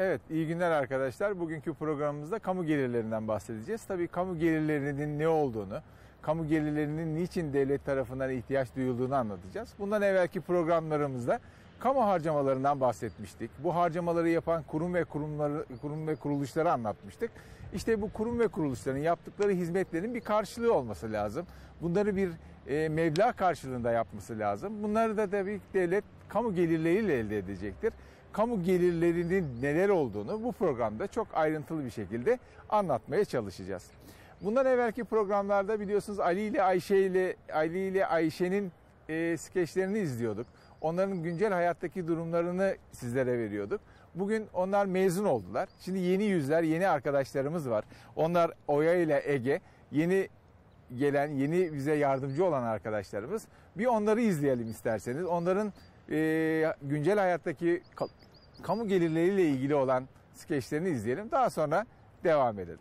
Evet, iyi günler arkadaşlar. Bugünkü programımızda kamu gelirlerinden bahsedeceğiz. Tabii kamu gelirlerinin ne olduğunu, kamu gelirlerinin niçin devlet tarafından ihtiyaç duyulduğunu anlatacağız. Bundan evvelki programlarımızda kamu harcamalarından bahsetmiştik. Bu harcamaları yapan kurum ve kurumları, kurum ve kuruluşları anlatmıştık. İşte bu kurum ve kuruluşların yaptıkları hizmetlerin bir karşılığı olması lazım. Bunları bir e, meblağ karşılığında yapması lazım. Bunları da tabii devlet kamu gelirleriyle elde edecektir kamu gelirlerinin neler olduğunu bu programda çok ayrıntılı bir şekilde anlatmaya çalışacağız. Bundan evvelki programlarda biliyorsunuz Ali ile Ayşe ile Ali ile Ayşe'nin e, skeçlerini izliyorduk. Onların güncel hayattaki durumlarını sizlere veriyorduk. Bugün onlar mezun oldular. Şimdi yeni yüzler, yeni arkadaşlarımız var. Onlar Oya ile Ege, yeni gelen, yeni bize yardımcı olan arkadaşlarımız. Bir onları izleyelim isterseniz. Onların e, güncel hayattaki kamu gelirleriyle ilgili olan skeçlerini izleyelim. Daha sonra devam edelim.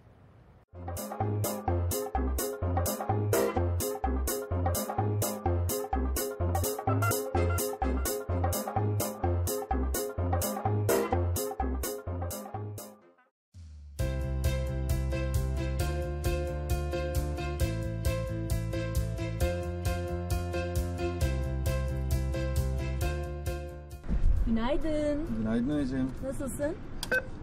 Günaydın. Günaydın Ecem. Nasılsın?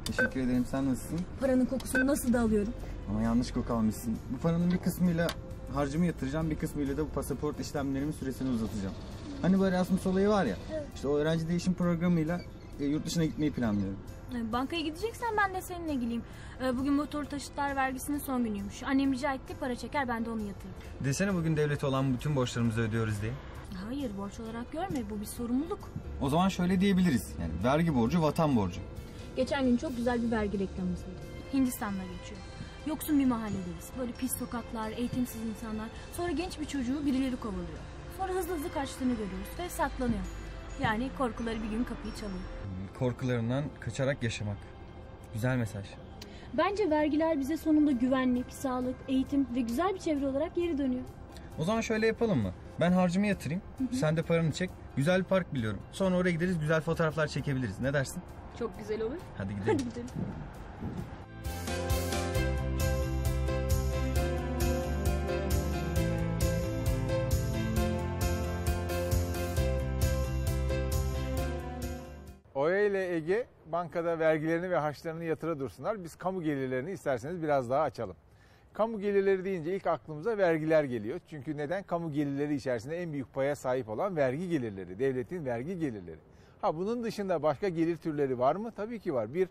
Teşekkür ederim. Sen nasılsın? Paranın kokusunu nasıl da alıyorum? Ama yanlış koku almışsın. Bu paranın bir kısmıyla harcımı yatıracağım, bir kısmıyla da bu pasaport işlemlerimin süresini uzatacağım. Hani bu Erasmus olayı var ya, işte o öğrenci değişim programıyla e, yurt dışına gitmeyi planlıyorum. Ee, Bankaya gideceksen ben de seninle geleyim. Ee, Bugün motor taşıtlar vergisinin son günüymüş. Annem rica etti para çeker ben de onu yatırayım. Desene bugün devlete olan bütün borçlarımızı ödüyoruz diye. Hayır borç olarak görme bu bir sorumluluk. O zaman şöyle diyebiliriz. Yani vergi borcu, vatan borcu. Geçen gün çok güzel bir vergi reklamı izledim. Hindistan'da geçiyor. Yoksun bir mahalledeyiz. Böyle pis sokaklar, eğitimsiz insanlar. Sonra genç bir çocuğu birileri kovalıyor. Sonra hızlı hızlı kaçtığını görüyoruz ve saklanıyor. Yani korkuları bir gün kapıyı çalıyor. Korkularından kaçarak yaşamak. Güzel mesaj. Bence vergiler bize sonunda güvenlik, sağlık, eğitim ve güzel bir çevre olarak geri dönüyor. O zaman şöyle yapalım mı? Ben harcımı yatırayım, sen de paranı çek. Güzel bir park biliyorum. Sonra oraya gideriz, güzel fotoğraflar çekebiliriz. Ne dersin? Çok güzel olur. Hadi gidelim. Hadi gidelim. Oya ile Ege bankada vergilerini ve harçlarını yatıra dursunlar. Biz kamu gelirlerini isterseniz biraz daha açalım. Kamu gelirleri deyince ilk aklımıza vergiler geliyor. Çünkü neden? Kamu gelirleri içerisinde en büyük paya sahip olan vergi gelirleri, devletin vergi gelirleri. Ha bunun dışında başka gelir türleri var mı? Tabii ki var. Bir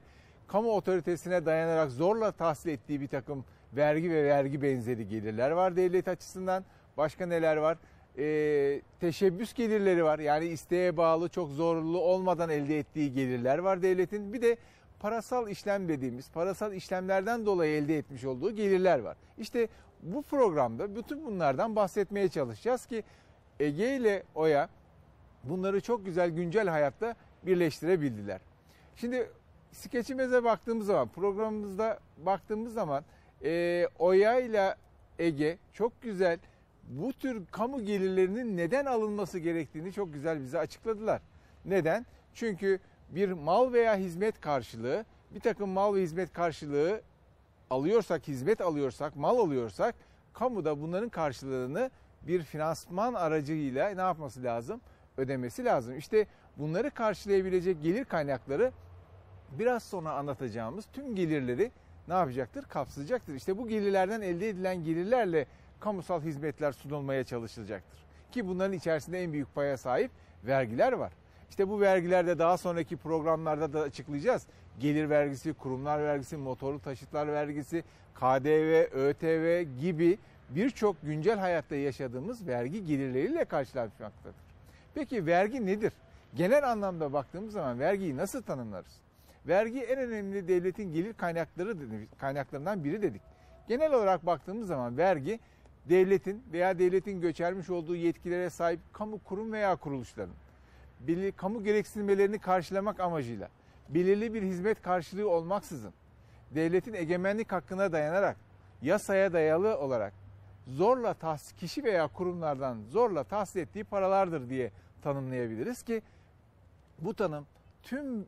kamu otoritesine dayanarak zorla tahsil ettiği bir takım vergi ve vergi benzeri gelirler var devlet açısından. Başka neler var? Ee, teşebbüs gelirleri var. Yani isteğe bağlı çok zorlu olmadan elde ettiği gelirler var devletin. Bir de parasal işlem dediğimiz parasal işlemlerden dolayı elde etmiş olduğu gelirler var. İşte bu programda bütün bunlardan bahsetmeye çalışacağız ki Ege ile Oya bunları çok güzel güncel hayatta birleştirebildiler. Şimdi skeçimize baktığımız zaman programımızda baktığımız zaman e, Oya ile Ege çok güzel bu tür kamu gelirlerinin neden alınması gerektiğini çok güzel bize açıkladılar. Neden? Çünkü bir mal veya hizmet karşılığı bir takım mal ve hizmet karşılığı alıyorsak, hizmet alıyorsak, mal alıyorsak kamuda bunların karşılığını bir finansman aracıyla ne yapması lazım? Ödemesi lazım. İşte bunları karşılayabilecek gelir kaynakları biraz sonra anlatacağımız tüm gelirleri ne yapacaktır? Kapsayacaktır. İşte bu gelirlerden elde edilen gelirlerle kamusal hizmetler sunulmaya çalışılacaktır. Ki bunların içerisinde en büyük paya sahip vergiler var. İşte bu vergilerde daha sonraki programlarda da açıklayacağız. Gelir vergisi, kurumlar vergisi, motorlu taşıtlar vergisi, KDV, ÖTV gibi birçok güncel hayatta yaşadığımız vergi gelirleriyle karşılaşmaktadır. Peki vergi nedir? Genel anlamda baktığımız zaman vergiyi nasıl tanımlarız? Vergi en önemli devletin gelir kaynakları kaynaklarından biri dedik. Genel olarak baktığımız zaman vergi devletin veya devletin göçermiş olduğu yetkilere sahip kamu kurum veya kuruluşların belirli kamu gereksinimlerini karşılamak amacıyla belirli bir hizmet karşılığı olmaksızın devletin egemenlik hakkına dayanarak yasaya dayalı olarak zorla tahsis kişi veya kurumlardan zorla tahsil ettiği paralardır diye tanımlayabiliriz ki bu tanım tüm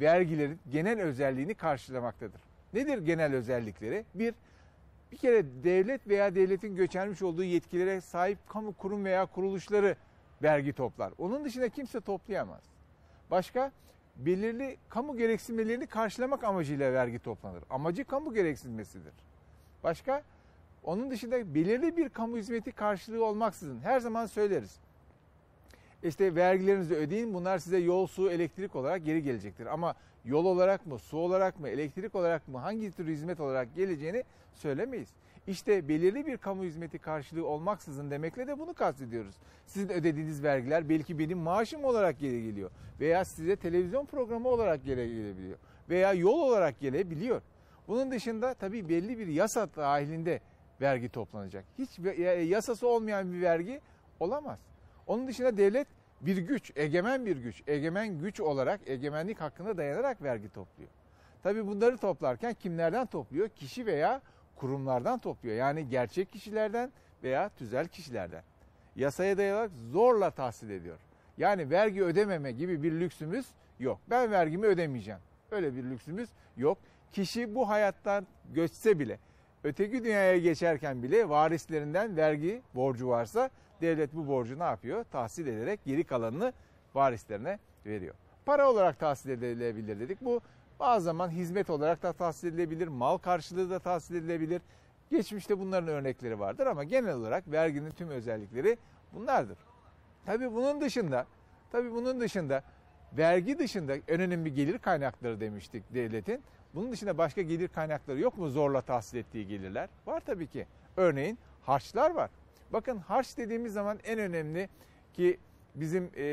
vergilerin genel özelliğini karşılamaktadır. Nedir genel özellikleri? Bir, bir kere devlet veya devletin göçermiş olduğu yetkilere sahip kamu kurum veya kuruluşları vergi toplar. Onun dışında kimse toplayamaz. Başka belirli kamu gereksinmelerini karşılamak amacıyla vergi toplanır. Amacı kamu gereksinmesidir. Başka onun dışında belirli bir kamu hizmeti karşılığı olmaksızın her zaman söyleriz. İşte vergilerinizi ödeyin bunlar size yol, su, elektrik olarak geri gelecektir. Ama yol olarak mı, su olarak mı, elektrik olarak mı, hangi tür hizmet olarak geleceğini söylemeyiz. İşte belirli bir kamu hizmeti karşılığı olmaksızın demekle de bunu kastediyoruz. Sizin ödediğiniz vergiler belki benim maaşım olarak geri geliyor. Veya size televizyon programı olarak geri gelebiliyor. Veya yol olarak gelebiliyor. Bunun dışında tabii belli bir yasa dahilinde vergi toplanacak. Hiç yasası olmayan bir vergi olamaz. Onun dışında devlet bir güç, egemen bir güç, egemen güç olarak egemenlik hakkına dayanarak vergi topluyor. Tabii bunları toplarken kimlerden topluyor? Kişi veya kurumlardan topluyor. Yani gerçek kişilerden veya tüzel kişilerden. Yasaya dayanarak zorla tahsil ediyor. Yani vergi ödememe gibi bir lüksümüz yok. Ben vergimi ödemeyeceğim. Öyle bir lüksümüz yok. Kişi bu hayattan göçse bile, öteki dünyaya geçerken bile varislerinden vergi borcu varsa devlet bu borcu ne yapıyor? Tahsil ederek geri kalanını varislerine veriyor. Para olarak tahsil edilebilir dedik. Bu bazı zaman hizmet olarak da tahsil edilebilir, mal karşılığı da tahsil edilebilir. Geçmişte bunların örnekleri vardır ama genel olarak verginin tüm özellikleri bunlardır. Tabii bunun dışında, tabii bunun dışında vergi dışında önemli gelir kaynakları demiştik devletin. Bunun dışında başka gelir kaynakları yok mu zorla tahsil ettiği gelirler? Var tabii ki. Örneğin harçlar var. Bakın harç dediğimiz zaman en önemli ki bizim e,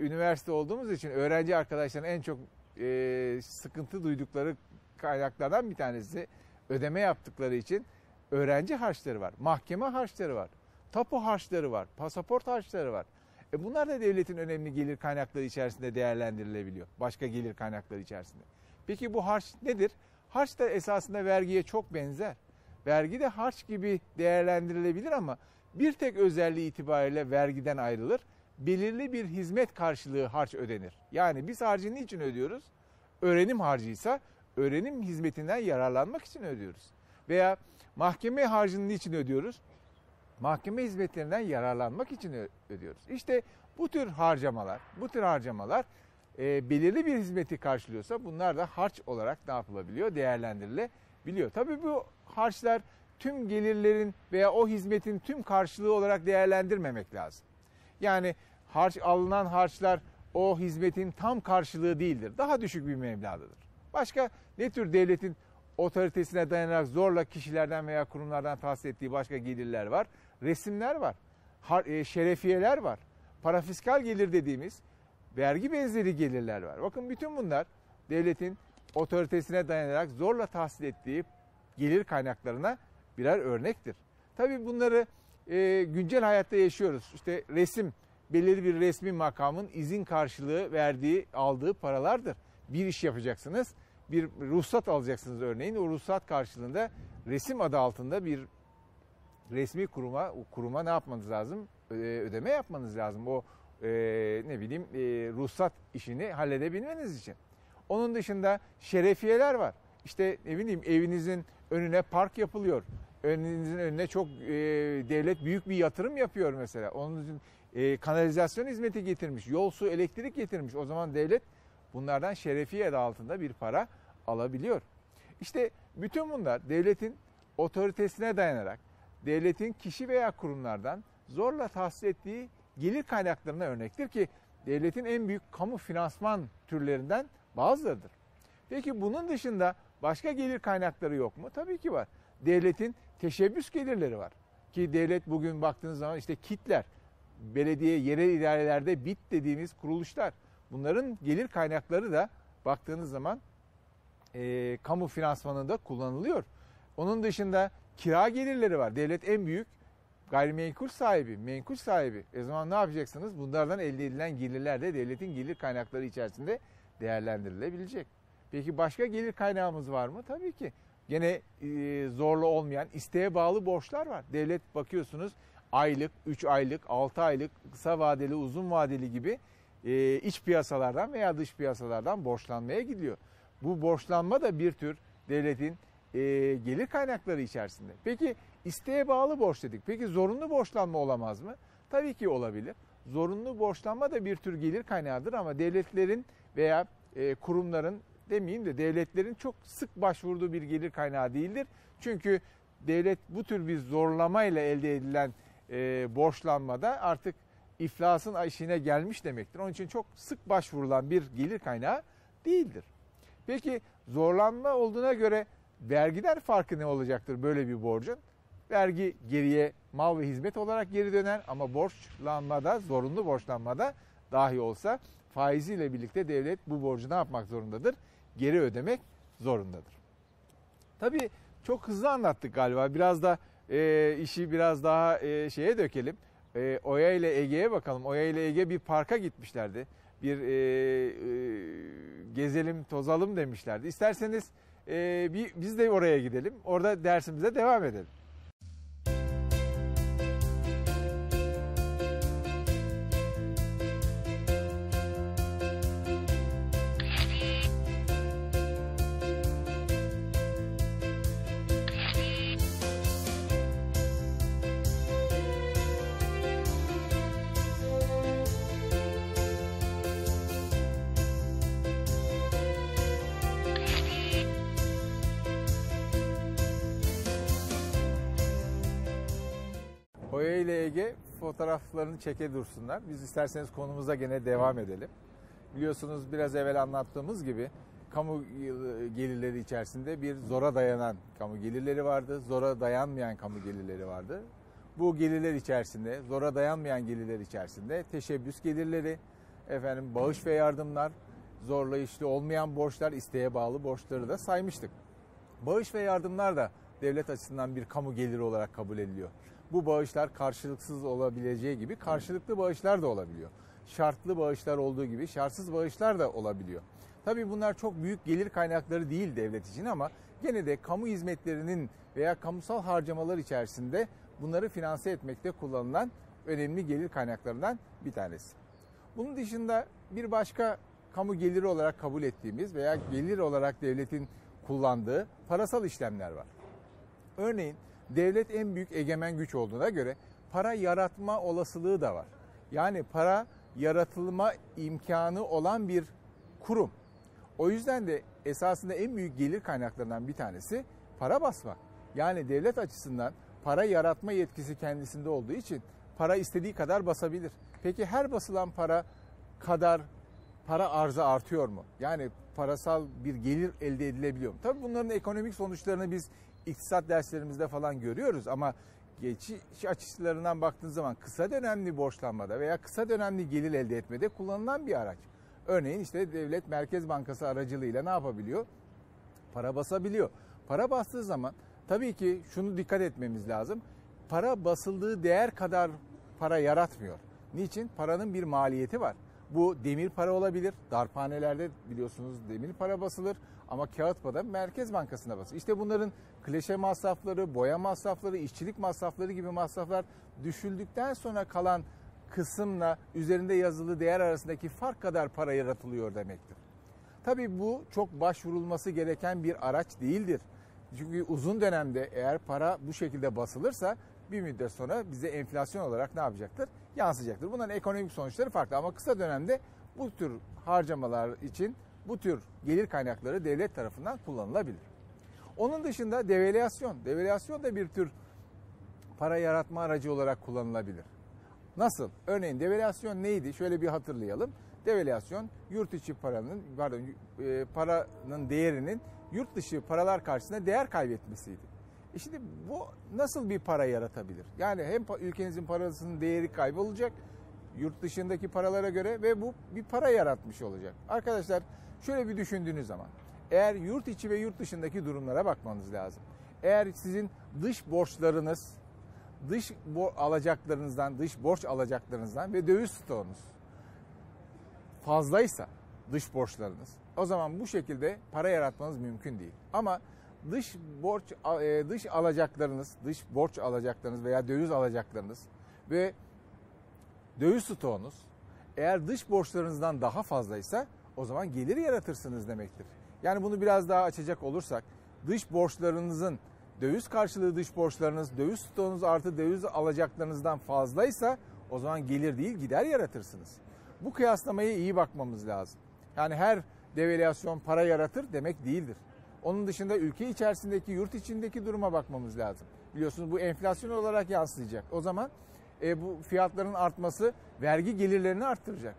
üniversite olduğumuz için öğrenci arkadaşların en çok e, sıkıntı duydukları kaynaklardan bir tanesi ödeme yaptıkları için öğrenci harçları var, mahkeme harçları var, tapu harçları var, pasaport harçları var. E bunlar da devletin önemli gelir kaynakları içerisinde değerlendirilebiliyor. Başka gelir kaynakları içerisinde. Peki bu harç nedir? Harç da esasında vergiye çok benzer. Vergi de harç gibi değerlendirilebilir ama bir tek özelliği itibariyle vergiden ayrılır. Belirli bir hizmet karşılığı harç ödenir. Yani biz harcı niçin ödüyoruz? Öğrenim harcıysa öğrenim hizmetinden yararlanmak için ödüyoruz. Veya mahkeme harcını niçin ödüyoruz? Mahkeme hizmetlerinden yararlanmak için ödüyoruz. İşte bu tür harcamalar, bu tür harcamalar e, belirli bir hizmeti karşılıyorsa bunlar da harç olarak ne yapılabiliyor? Değerlendirilebiliyor. Tabii bu harçlar tüm gelirlerin veya o hizmetin tüm karşılığı olarak değerlendirmemek lazım. Yani harç alınan harçlar o hizmetin tam karşılığı değildir. Daha düşük bir meblağdadır. Başka ne tür devletin otoritesine dayanarak zorla kişilerden veya kurumlardan tahsis ettiği başka gelirler var? Resimler var, e, şerefiyeler var, parafiskal gelir dediğimiz vergi benzeri gelirler var. Bakın bütün bunlar devletin otoritesine dayanarak zorla tahsil ettiği gelir kaynaklarına birer örnektir. Tabii bunları e, güncel hayatta yaşıyoruz. İşte resim belirli bir resmi makamın izin karşılığı verdiği, aldığı paralardır. Bir iş yapacaksınız, bir ruhsat alacaksınız örneğin. O ruhsat karşılığında resim adı altında bir resmi kuruma kuruma ne yapmanız lazım? Ödeme yapmanız lazım. O e, ne bileyim e, ruhsat işini halledebilmeniz için. Onun dışında şerefiyeler var. İşte ne bileyim evinizin önüne park yapılıyor önünüzün önüne çok e, devlet büyük bir yatırım yapıyor mesela. Onun için e, kanalizasyon hizmeti getirmiş, yol, su, elektrik getirmiş. O zaman devlet bunlardan şerefiye adı altında bir para alabiliyor. İşte bütün bunlar devletin otoritesine dayanarak, devletin kişi veya kurumlardan zorla tahsis ettiği gelir kaynaklarına örnektir ki devletin en büyük kamu finansman türlerinden bazılarıdır. Peki bunun dışında başka gelir kaynakları yok mu? Tabii ki var. Devletin teşebbüs gelirleri var. Ki devlet bugün baktığınız zaman işte kitler, belediye, yerel idarelerde bit dediğimiz kuruluşlar. Bunların gelir kaynakları da baktığınız zaman e, kamu finansmanında kullanılıyor. Onun dışında kira gelirleri var. Devlet en büyük gayrimenkul sahibi, menkul sahibi. E zaman ne yapacaksınız? Bunlardan elde edilen gelirler de devletin gelir kaynakları içerisinde değerlendirilebilecek. Peki başka gelir kaynağımız var mı? Tabii ki. Gene e, zorlu olmayan isteğe bağlı borçlar var. Devlet bakıyorsunuz aylık, 3 aylık, 6 aylık, kısa vadeli, uzun vadeli gibi e, iç piyasalardan veya dış piyasalardan borçlanmaya gidiyor. Bu borçlanma da bir tür devletin e, gelir kaynakları içerisinde. Peki isteğe bağlı borç dedik. Peki zorunlu borçlanma olamaz mı? Tabii ki olabilir. Zorunlu borçlanma da bir tür gelir kaynağıdır ama devletlerin veya e, kurumların demeyeyim de devletlerin çok sık başvurduğu bir gelir kaynağı değildir. Çünkü devlet bu tür bir zorlamayla elde edilen e, borçlanmada artık iflasın işine gelmiş demektir. Onun için çok sık başvurulan bir gelir kaynağı değildir. Peki zorlanma olduğuna göre vergiler farkı ne olacaktır böyle bir borcun? Vergi geriye mal ve hizmet olarak geri döner ama borçlanmada, zorunlu borçlanmada dahi olsa faiziyle birlikte devlet bu borcu ne yapmak zorundadır? Geri ödemek zorundadır. Tabii çok hızlı anlattık galiba. Biraz da e, işi biraz daha e, şeye dökelim. E, Oya ile Ege'ye bakalım. Oya ile Ege bir parka gitmişlerdi. Bir e, e, gezelim, tozalım demişlerdi. İsterseniz e, bir, biz de oraya gidelim. Orada dersimize devam edelim. Oya ile Ege fotoğraflarını çeke dursunlar. Biz isterseniz konumuza gene devam edelim. Biliyorsunuz biraz evvel anlattığımız gibi kamu gelirleri içerisinde bir zora dayanan kamu gelirleri vardı. Zora dayanmayan kamu gelirleri vardı. Bu gelirler içerisinde, zora dayanmayan gelirler içerisinde teşebbüs gelirleri, efendim bağış ve yardımlar, zorlayışlı olmayan borçlar, isteğe bağlı borçları da saymıştık. Bağış ve yardımlar da devlet açısından bir kamu geliri olarak kabul ediliyor. Bu bağışlar karşılıksız olabileceği gibi karşılıklı bağışlar da olabiliyor. Şartlı bağışlar olduğu gibi şartsız bağışlar da olabiliyor. Tabii bunlar çok büyük gelir kaynakları değil devlet için ama gene de kamu hizmetlerinin veya kamusal harcamalar içerisinde bunları finanse etmekte kullanılan önemli gelir kaynaklarından bir tanesi. Bunun dışında bir başka kamu geliri olarak kabul ettiğimiz veya gelir olarak devletin kullandığı parasal işlemler var. Örneğin devlet en büyük egemen güç olduğuna göre para yaratma olasılığı da var. Yani para yaratılma imkanı olan bir kurum. O yüzden de esasında en büyük gelir kaynaklarından bir tanesi para basmak. Yani devlet açısından para yaratma yetkisi kendisinde olduğu için para istediği kadar basabilir. Peki her basılan para kadar para arzı artıyor mu? Yani parasal bir gelir elde edilebiliyor mu? Tabii bunların ekonomik sonuçlarını biz iktisat derslerimizde falan görüyoruz ama geçiş açılarından baktığınız zaman kısa dönemli borçlanmada veya kısa dönemli gelir elde etmede kullanılan bir araç. Örneğin işte devlet Merkez Bankası aracılığıyla ne yapabiliyor? Para basabiliyor. Para bastığı zaman tabii ki şunu dikkat etmemiz lazım. Para basıldığı değer kadar para yaratmıyor. Niçin? Paranın bir maliyeti var. Bu demir para olabilir. Darphanelerde biliyorsunuz demir para basılır ama kağıt para Merkez Bankası'na basılır. İşte bunların kleşe masrafları, boya masrafları, işçilik masrafları gibi masraflar düşüldükten sonra kalan kısımla üzerinde yazılı değer arasındaki fark kadar para yaratılıyor demektir. Tabii bu çok başvurulması gereken bir araç değildir. Çünkü uzun dönemde eğer para bu şekilde basılırsa bir müddet sonra bize enflasyon olarak ne yapacaktır? Yansıyacaktır. Bunların ekonomik sonuçları farklı ama kısa dönemde bu tür harcamalar için bu tür gelir kaynakları devlet tarafından kullanılabilir. Onun dışında devalüasyon. Devalüasyon da bir tür para yaratma aracı olarak kullanılabilir. Nasıl? Örneğin devalüasyon neydi? Şöyle bir hatırlayalım. Devalüasyon yurt içi paranın pardon e, paranın değerinin yurt dışı paralar karşısında değer kaybetmesiydi. E şimdi bu nasıl bir para yaratabilir? Yani hem ülkenizin parasının değeri kaybolacak yurt dışındaki paralara göre ve bu bir para yaratmış olacak. Arkadaşlar şöyle bir düşündüğünüz zaman eğer yurt içi ve yurt dışındaki durumlara bakmanız lazım. Eğer sizin dış borçlarınız, dış alacaklarınızdan, dış borç alacaklarınızdan ve döviz stoğunuz fazlaysa dış borçlarınız o zaman bu şekilde para yaratmanız mümkün değil. Ama dış borç dış alacaklarınız, dış borç alacaklarınız veya döviz alacaklarınız ve döviz stoğunuz Eğer dış borçlarınızdan daha fazlaysa o zaman gelir yaratırsınız demektir. Yani bunu biraz daha açacak olursak dış borçlarınızın döviz karşılığı dış borçlarınız, döviz stoğunuz artı döviz alacaklarınızdan fazlaysa o zaman gelir değil gider yaratırsınız. Bu kıyaslamaya iyi bakmamız lazım. Yani her devalüasyon para yaratır demek değildir. Onun dışında ülke içerisindeki, yurt içindeki duruma bakmamız lazım. Biliyorsunuz bu enflasyon olarak yansıyacak. O zaman e, bu fiyatların artması vergi gelirlerini arttıracak.